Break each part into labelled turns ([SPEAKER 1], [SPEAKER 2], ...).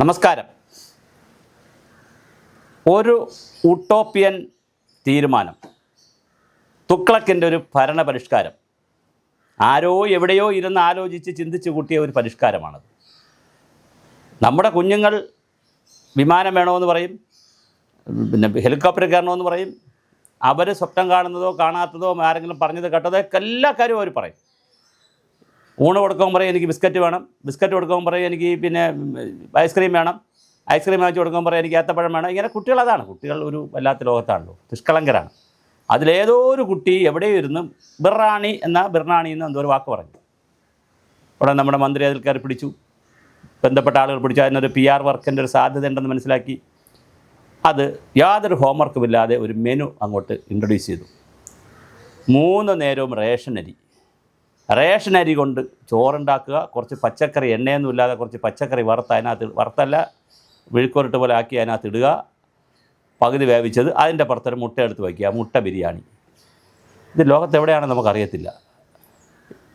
[SPEAKER 1] നമസ്കാരം. ഒരു ഉട്ടോപ്യൻ തീരുമാനം. തുക്ലക്കിന്റെ ഒരു ഭരണ പരിഷ്കാരം ആരോ എവിടെയോ ഇരുന്ന് ആലോചിച്ച് ചിന്തിച്ച് കൂട്ടിയ ഒരു പരിഷ്കാരമാണത്. നമ്മുടെ കുഞ്ഞുങ്ങൾ വിമാനം വേണമെന്ന് പറയും. പിന്നെ ഹെലികോപ്റ്റർ കയറണമെന്ന് പറയും. അവർ സ്വപ്നം കാണുന്നതോ കാണാത്തതോ ആരെങ്കിലും പറഞ്ഞത് കേട്ടതോ എല്ലാ കാര്യവും അവർ പറയും. ഊണ് കൊടുക്കുമ്പോൾ പറയും എനിക്ക് ബിസ്ക്കറ്റ് വേണം. ബിസ്ക്കറ്റ് കൊടുക്കുമ്പോൾ പറയും എനിക്ക് പിന്നെ ഐസ്ക്രീം വേണം. ഐസ്ക്രീം വാങ്ങിച്ച് കൊടുക്കുമ്പോൾ പറയും എനിക്ക് ഏത്തപ്പഴം വേണം. ഇങ്ങനെ കുട്ടികൾ അതാണ്. കുട്ടികൾ ഒരു വല്ലാത്ത ലോകത്താണല്ലോ. നിഷ്കളങ്കരാണ്. അതിലേതോ ഒരു കുട്ടി എവിടെയോ ഇരുന്ന് ബിറാണി എന്ന ബിർണാണി എന്ന് എന്തോ ഒരു വാക്ക് പറഞ്ഞു. ഉടനെ നമ്മുടെ മന്ത്രി അതിൽ കയറി പിടിച്ചു. ബന്ധപ്പെട്ട ആളുകൾ പിടിച്ചു. അതിനൊരു പി ആർ വർക്കിന്റെ ഒരു സാധ്യത ഉണ്ടെന്ന് മനസ്സിലാക്കി. അത് യാതൊരു ഹോംവർക്കും ഇല്ലാതെ ഒരു മെനു അങ്ങോട്ട് ഇൻട്രൊഡ്യൂസ് ചെയ്തു. മൂന്ന് നേരവും റേഷൻ അരി. റേഷൻ അരി കൊണ്ട് ചോറുണ്ടാക്കുക കുറച്ച് പച്ചക്കറി എണ്ണയൊന്നും ഇല്ലാതെ കുറച്ച് പച്ചക്കറി വറുത്ത് അതിനകത്ത് വറുത്തല്ല വിഴുക്കോരിട്ട് പോലെ ആക്കി അതിനകത്ത് ഇടുക. പകുതി വേവിച്ചത് അതിന്റെ പുറത്തൊരു മുട്ട എടുത്ത് വയ്ക്കുക മുട്ട ബിരിയാണി. ഇത് ലോകത്തെവിടെയാണെന്ന് നമുക്കറിയത്തില്ല.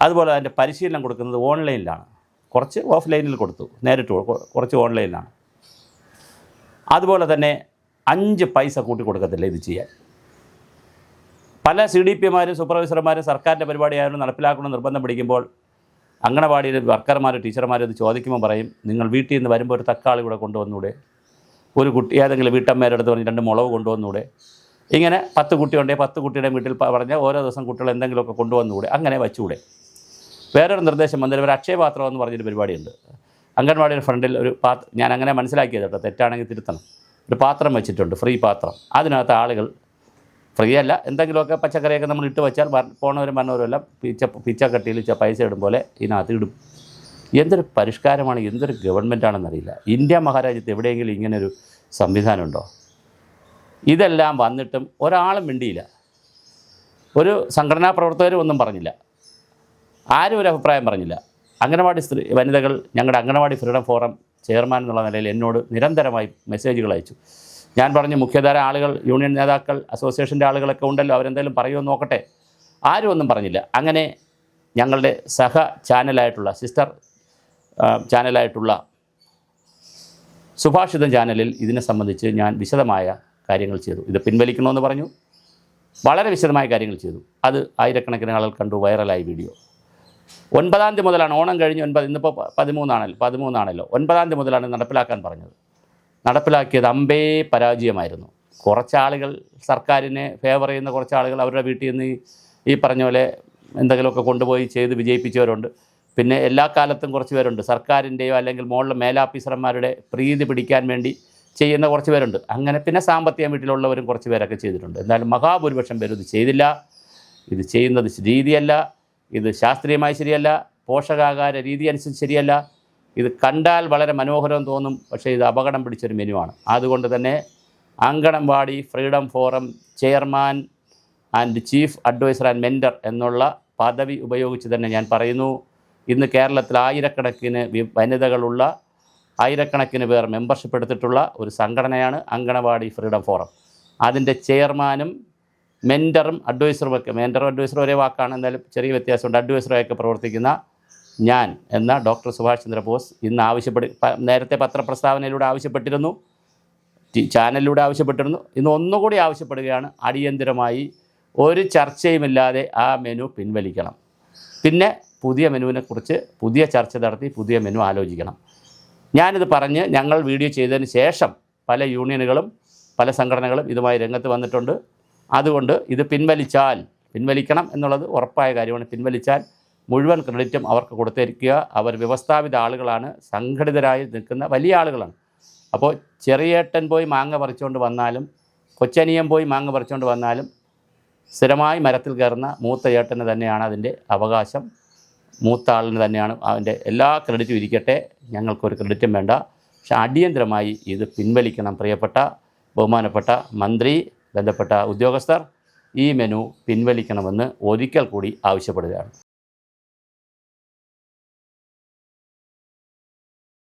[SPEAKER 1] അതുപോലെ അതിന്റെ പരിശീലനം കൊടുക്കുന്നത് ഓൺലൈനിലാണ്. കുറച്ച് ഓഫ്ലൈനിൽ കൊടുത്തു നേരിട്ട് കുറച്ച് ഓൺലൈനിലാണ്. അതുപോലെ തന്നെ അഞ്ച് പൈസ കൂട്ടി കൊടുക്കത്തില്ല ഇത് ചെയ്യാൻ. പല സി ഡി പിമാരും സൂപ്പർവൈസർമാരും സർക്കാരിന്റെ പരിപാടി ആയാലും നടപ്പിലാക്കണം നിർബന്ധം പിടിക്കുമ്പോൾ അങ്കണവാടിയിൽ വർക്കർമാരും ടീച്ചർമാരും ഇത് ചോദിക്കുമ്പോൾ പറയും നിങ്ങൾ വീട്ടിൽ നിന്ന് വരുമ്പോൾ ഒരു തക്കാളി കൂടെ കൊണ്ടുവന്നൂടെ? ഒരു കുട്ടി ഏതെങ്കിലും വീട്ടമ്മേരുടെ അടുത്ത് പറഞ്ഞ് രണ്ട് മുളക് കൊണ്ടുവന്നൂടെ? ഇങ്ങനെ പത്ത് കുട്ടിയുണ്ടെങ്കിൽ പത്ത് കുട്ടിയുടെ വീട്ടിൽ പറഞ്ഞാൽ ഓരോ ദിവസം കുട്ടികൾ എന്തെങ്കിലുമൊക്കെ കൊണ്ടുവന്നൂടെ? അങ്ങനെ വച്ചുകൂടെ വേറൊരു നിർദ്ദേശം വന്നതിൽ ഒരു അക്ഷയപാത്രം എന്ന് പറഞ്ഞൊരു പരിപാടിയുണ്ട്. അംഗൻവാടിയുടെ ഫ്രണ്ടിൽ ഒരു പാത്ര ഞാൻ അങ്ങനെ മനസ്സിലാക്കിയത് കേട്ടോ തെറ്റാണെങ്കിൽ തിരുത്തണം. ഒരു പാത്രം വെച്ചിട്ടുണ്ട് ഫ്രീ പാത്രം. അതിനകത്ത് ആളുകൾ ഫ്രീ അല്ല എന്തെങ്കിലുമൊക്കെ പച്ചക്കറിയൊക്കെ നമ്മൾ ഇട്ട് വെച്ചാൽ വര- പോണവരും വന്നവരും എല്ലാം പിച്ച പിച്ചക്കട്ടിയിൽ പൈസ ഇടും പോലെ ഇതിനകത്ത് ഇടും. എന്തൊരു പരിഷ്കാരമാണ് എന്തൊരു ഗവൺമെന്റാണെന്നറിയില്ല ഇന്ത്യ മഹാരാജ്യത്ത് എവിടെയെങ്കിലും ഇങ്ങനൊരു സംവിധാനമുണ്ടോ? ഇതെല്ലാം വന്നിട്ടും ഒരാളും മിണ്ടിയില്ല. ഒരു സംഘടനാ പ്രവർത്തകരും ഒന്നും പറഞ്ഞില്ല. ആരും ഒരു അഭിപ്രായം പറഞ്ഞില്ല. അംഗനവാടി സ്ത്രീ വനിതകൾ ഞങ്ങളുടെ അംഗനവാടി ഫ്രീഡം ഫോറം ചെയർമാൻ എന്നുള്ള നിലയിൽ എന്നോട് നിരന്തരമായി മെസ്സേജുകൾ അയച്ചു. ഞാൻ പറഞ്ഞ മുഖ്യധാര ആളുകൾ യൂണിയൻ നേതാക്കൾ അസോസിയേഷന്റെ ആളുകളൊക്കെ ഉണ്ടല്ലോ അവരെന്തെങ്കിലും പറയുമോ നോക്കട്ടെ. ആരും ഒന്നും പറഞ്ഞില്ല. അങ്ങനെ ഞങ്ങളുടെ സഹ ചാനലായിട്ടുള്ള സിസ്റ്റർ ചാനലായിട്ടുള്ള സുഭാഷിതം ചാനലിൽ ഇതിനെ സംബന്ധിച്ച് ഞാൻ വിശദമായ കാര്യങ്ങൾ ചെയ്തു. ഇത് പിൻവലിക്കണമെന്ന് പറഞ്ഞു. വളരെ വിശദമായ കാര്യങ്ങൾ ചെയ്തു. അത് ആയിരക്കണക്കിന് ആളുകൾ കണ്ടു വൈറലായി വീഡിയോ. ഒൻപതാം തീയതി മുതലാണ് ഓണം കഴിഞ്ഞ് ഒൻപത് ഇന്നിപ്പോൾ പതിമൂന്നാണല്ലോ പതിമൂന്നാണല്ലോ. ഒൻപതാം തീയതി മുതലാണ് നടപ്പിലാക്കാൻ പറഞ്ഞത്. നടപ്പിലാക്കിയത് അമ്പേ പരാജയമായിരുന്നു. കുറച്ച് ആളുകൾ സർക്കാരിനെ ഫേവർ ചെയ്യുന്ന കുറച്ച് ആളുകൾ അവരുടെ വീട്ടിൽ നിന്ന് ഈ- ഈ പറഞ്ഞ പോലെ എന്തെങ്കിലുമൊക്കെ കൊണ്ടുപോയി ചെയ്ത് വിജയിപ്പിച്ചവരുണ്ട്. പിന്നെ എല്ലാ കാലത്തും കുറച്ച് പേരുണ്ട്. സർക്കാരിന്റെയോ അല്ലെങ്കിൽ മുകളിലെ മേലാഫീസർമാരുടെ പ്രീതി പിടിക്കാൻ വേണ്ടി ചെയ്യുന്ന കുറച്ച് പേരുണ്ട്. അങ്ങനെ പിന്നെ സാമ്പത്തിക വീട്ടിലുള്ളവരും കുറച്ച് പേരൊക്കെ ചെയ്തിട്ടുണ്ട്. എന്നാലും മഹാഭൂരിപക്ഷം പേരും ഇത് ചെയ്തില്ല. ഇത് ചെയ്യുന്നത് രീതിയല്ല. ഇത് ശാസ്ത്രീയമായി ശരിയല്ല. പോഷകാഹാര രീതി അനുസരിച്ച് ശരിയല്ല. ഇത് കണ്ടാൽ വളരെ മനോഹരം തോന്നും പക്ഷേ ഇത് അപകടം പിടിച്ചൊരു മെനുവാണ് അതുകൊണ്ട് തന്നെ Anganwadi freedom forum chairman and chief adviser and mentor എന്നുള്ള പദവി ഉപയോഗിച്ച് തന്നെ ഞാൻ പറയുന്നു. ഇന്ന് കേരളത്തിൽ ആയിരക്കണക്കിന് വനിതകളുള്ള ആയിരക്കണക്കിന് പേർ മെമ്പർഷിപ്പ് എടുത്തിട്ടുള്ള ഒരു സംഘടനയാണ് അങ്കണവാടി ഫ്രീഡം ഫോറം. അതിന്റെ ചെയർമാനും മെന്ററും അഡ്വൈസറും ഒക്കെ മെന്ററും അഡ്വൈസറും ഒരേ വാക്കാണ് എന്നാലും ചെറിയ വ്യത്യാസമുണ്ട്. അഡ്വൈസറുമൊക്കെ പ്രവർത്തിക്കുന്ന ഞാൻ എന്ന ഡോക്ടർ സുഭാഷ് ചന്ദ്രബോസ് ഇന്ന് ആവശ്യപ്പെടു പ- നേരത്തെ പത്രപ്രസ്താവനയിലൂടെ ആവശ്യപ്പെട്ടിരുന്നു ചാനലിലൂടെ ആവശ്യപ്പെട്ടിരുന്നു. ഇന്ന് ഒന്നുകൂടി ആവശ്യപ്പെടുകയാണ്. അടിയന്തിരമായി ഒരു ചർച്ചയുമില്ലാതെ ആ മെനു പിൻവലിക്കണം. പിന്നെ പുതിയ മെനുവിനെക്കുറിച്ച് പുതിയ ചർച്ച നടത്തി പുതിയ മെനു ആലോചിക്കണം. ഞാനിത് പറഞ്ഞ് ഞങ്ങൾ വീഡിയോ ചെയ്തതിന് ശേഷം പല യൂണിയനുകളും പല സംഘടനകളും ഇതുമായി രംഗത്ത് വന്നിട്ടുണ്ട്. അതുകൊണ്ട് ഇത് പിൻവലിച്ചാൽ പിൻവലിക്കണം എന്നുള്ളത് ഉറപ്പായ കാര്യമാണ്. പിൻവലിച്ചാൽ മുഴുവൻ ക്രെഡിറ്റും അവർക്ക് കൊടുത്തിരിക്കുക. അവർ വ്യവസ്ഥാപിത ആളുകളാണ്. സംഘടിതരായി നിൽക്കുന്ന വലിയ ആളുകളാണ്. അപ്പോൾ ചെറിയേട്ടൻ പോയി മാങ്ങ പറിച്ചുകൊണ്ട് വന്നാലും കൊച്ചനിയൻ പോയി മാങ്ങ പറിച്ചുകൊണ്ട് വന്നാലും സ്ഥിരമായി മരത്തിൽ കയറുന്ന മൂത്ത ഏട്ടന് തന്നെയാണ് അതിന്റെ അവകാശം. മൂത്ത ആളിന് തന്നെയാണ് അതിന്റെ എല്ലാ ക്രെഡിറ്റും ഇരിക്കട്ടെ. ഞങ്ങൾക്കൊരു ക്രെഡിറ്റും വേണ്ട. പക്ഷെ അടിയന്തരമായി ഇത് പിൻവലിക്കണം. പ്രിയപ്പെട്ട ബഹുമാനപ്പെട്ട മന്ത്രി ബന്ധപ്പെട്ട ഉദ്യോഗസ്ഥർ ഈ മെനു പിൻവലിക്കണമെന്ന് ഒരിക്കൽ കൂടി ആവശ്യപ്പെടുകയാണ്.